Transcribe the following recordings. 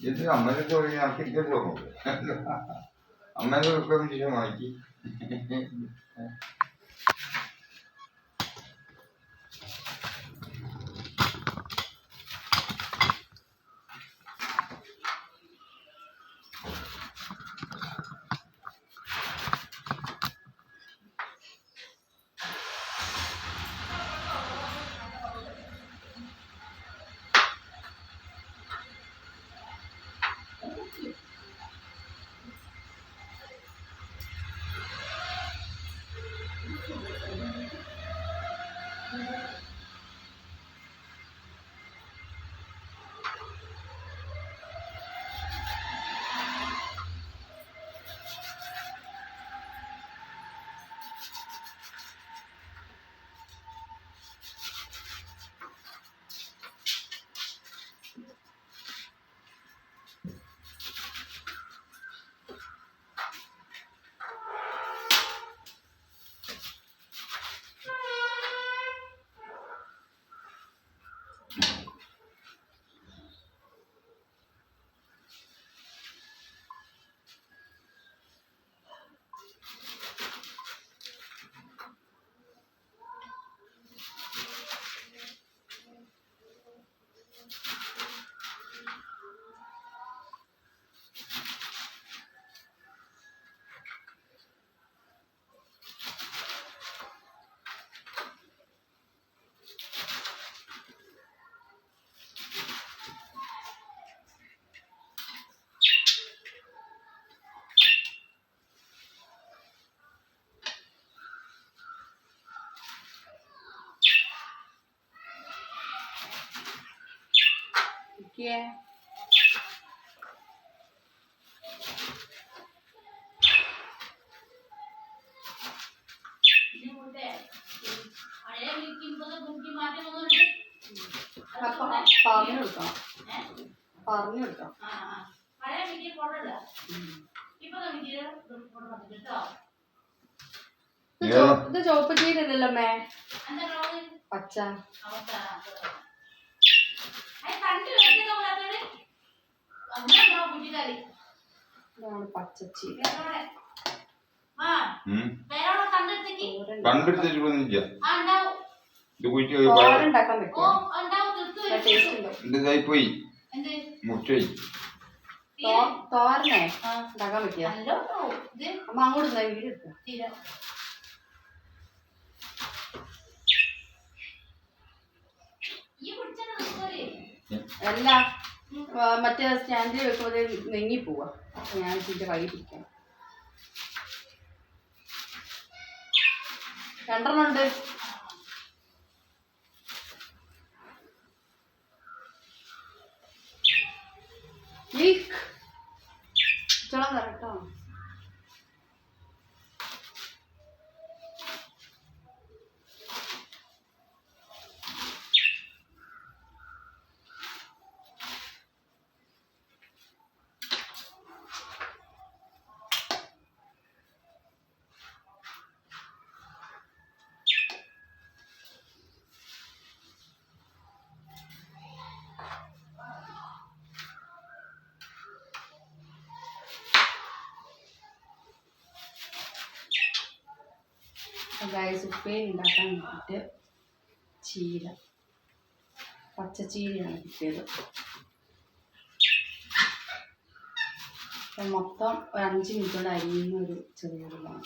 ഇത് അമ്മനെ തൊഴിൽ ആക്കിയിട്ടല്ലോ അമ്മനെ ഒക്കെ വിഷയം അപ്പൊ പറഞ്ഞു കൊടുക്കണം പറഞ്ഞു കൊടുക്കണം ഇത് ചോപ്പ് ചെയ്തില്ലല്ലോ മേ. പച്ച ഇതാണ് പച്ചച്ചീര ഉം. തോരൻ കണ്ടെടുത്തിട്ടൊന്നുമില്ല ഇത് കുഴിച്ച് തോരൻ ഉണ്ടാക്കാൻ പറ്റുമോ ടേസ്റ്റ് ഉണ്ടോ ഇത് ഇതായി പോയി? മുട്ടയി തോ- തോരനേ ഉണ്ടാക്കാൻ പറ്റിയ? അമ്മ അങ്ങോട്ട് വീട് എടുക്കാം അല്ല. മറ്റേ സ്റ്റാൻഡിൽ വെക്കുമ്പോൾ നെങ്ങി പോവാ. ഞാൻ ഇതിന്റെ കൈ പിടിക്കാം രണ്ടെണ്ണം ഉണ്ട്. ലീക്ക്. ചുളം തരട്ടോ ഗായസ് ഉപ്പേരി ഉണ്ടാക്കാൻ വേണ്ടിയിട്ട് ചീര. പച്ചച്ചീരയാണ് കിട്ടിയത്. അപ്പം മൊത്തം ഒരു അഞ്ച് മിനിറ്റോടെ അരിയുന്ന ഒരു ചെറിയ ഉള്ളതാണ്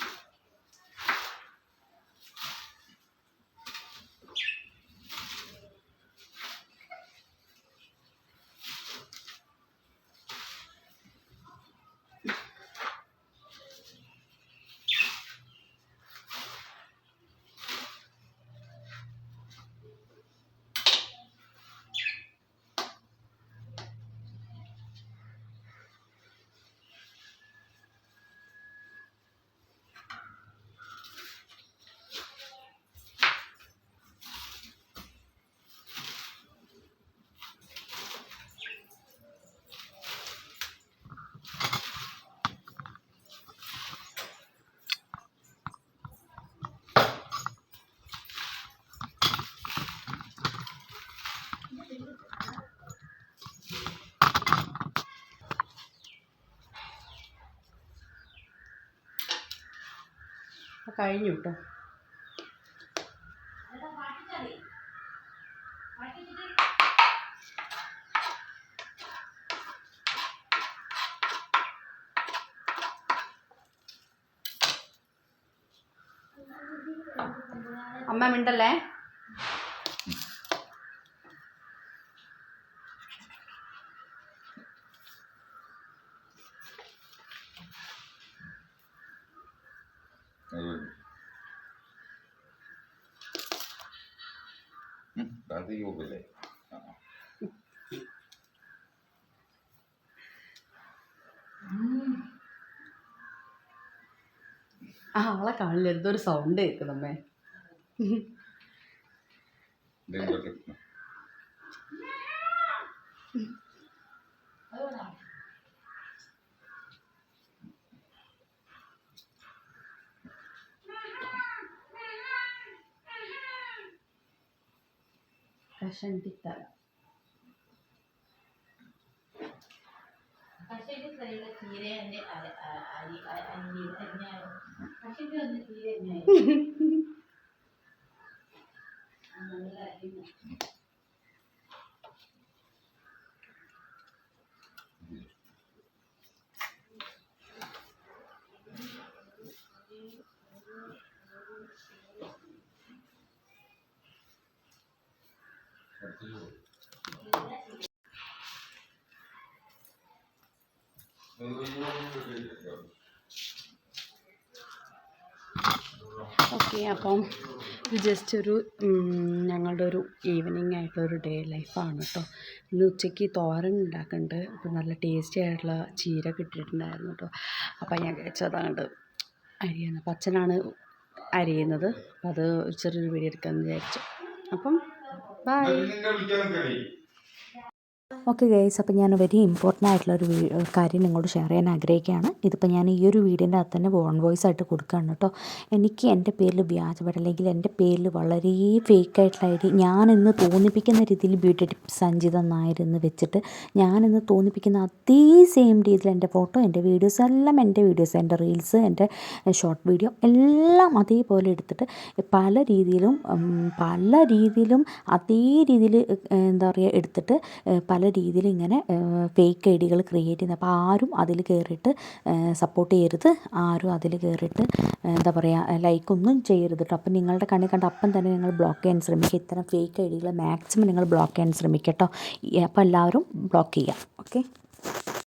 കഴിഞ്ഞു കേട്ടോ അമ്മ മിണ്ടല്ലേ അത് മതി. താഴത്തേക്ക് പോകല്ലേ ആ ആളെ കാണില്ല. എന്തോ ഒരു സൗണ്ട് കേൾക്കുന്നമ്മേ. ഇതെങ്ങോട്ട് കഷണ്ടിത്തല ಕಷಂಡಿ ಥರ ಕಷಂಡಿ ಥರ ಈಗ ಸೀರೆ ಅಂದರೆ ಅಲ್ಲಿ ಕಷಂಡಿ ಒಂದು ಸೀರೆ ഓക്കെ അപ്പം ജസ്റ്റ് ഒരു ഞങ്ങളുടെ ഒരു ഈവനിങ് ആയിട്ടുള്ളൊരു ഡേ ലൈഫാണ് കേട്ടോ ഇന്ന് ഉച്ചയ്ക്ക് തോരൻ ഉണ്ടാക്കുന്നുണ്ട് അപ്പം നല്ല ടേസ്റ്റി ആയിട്ടുള്ള ചീര കിട്ടിയിട്ടുണ്ടായിരുന്നു കേട്ടോ അപ്പം ഞാൻ കഴിച്ചതാണ്ട് അരിയാണ് അപ്പം അച്ഛനാണ് അരിയുന്നത്. അപ്പം അത് ചെറിയൊരു വീഡിയോ എടുക്കാമെന്ന് വിചാരിച്ചു. അപ്പം 拜。ഓക്കെ ഗൈസ് അപ്പോൾ ഞാൻ വെരി ഇമ്പോർട്ടന്റ് ആയിട്ടുള്ള ഒരു കാര്യം നിങ്ങളോട് ഷെയർ ചെയ്യാൻ ആഗ്രഹിക്കുകയാണ്. ഇതിപ്പോൾ ഞാൻ ഈ ഒരു വീടിന്റെ അകത്ത് തന്നെ വോൺ വോയിസ് ആയിട്ട് കൊടുക്കുകയാണ് കേട്ടോ. എനിക്ക് എന്റെ പേരിൽ വ്യാജപരം അല്ലെങ്കിൽ എന്റെ പേരിൽ വളരെ ഫേക്കായിട്ടുള്ള ഐ ഡി ഞാനെന്ന് തോന്നിപ്പിക്കുന്ന രീതിയിൽ ബ്യൂട്ടി ടിപ്പ് സഞ്ജിത നായർ എന്ന് വെച്ചിട്ട് ഞാനെന്ന് തോന്നിപ്പിക്കുന്ന അതേ സെയിം രീതിയിൽ എന്റെ ഫോട്ടോ എന്റെ വീഡിയോസ് എല്ലാം എന്റെ വീഡിയോസ് എന്റെ റീൽസ് എന്റെ ഷോർട്ട് വീഡിയോ എല്ലാം അതേപോലെ എടുത്തിട്ട് പല രീതിയിലും പല രീതിയിലും അതേ രീതിയിൽ എന്താ പറയുക എടുത്തിട്ട് പല രീതിയിൽ ഇങ്ങനെ ഫേക്ക് ഐ ഡികൾ ക്രിയേറ്റ് ചെയ്യുന്നത് അപ്പോൾ ആരും അതിൽ കയറിയിട്ട് സപ്പോർട്ട് ചെയ്യരുത്. ആരും അതിൽ കയറിയിട്ട് എന്താ പറയുക ലൈക്കൊന്നും ചെയ്യരുത് കേട്ടോ അപ്പം നിങ്ങളുടെ കണ്ണിൽ കണ്ട അപ്പം തന്നെ നിങ്ങൾ ബ്ലോക്ക് ചെയ്യാൻ ശ്രമിക്കുക. ഇത്തരം ഫേക്ക് ഐ ഡികൾ മാക്സിമം നിങ്ങൾ ബ്ലോക്ക് ചെയ്യാൻ ശ്രമിക്കുക കേട്ടോ അപ്പോൾ എല്ലാവരും ബ്ലോക്ക് ചെയ്യുക ഓക്കെ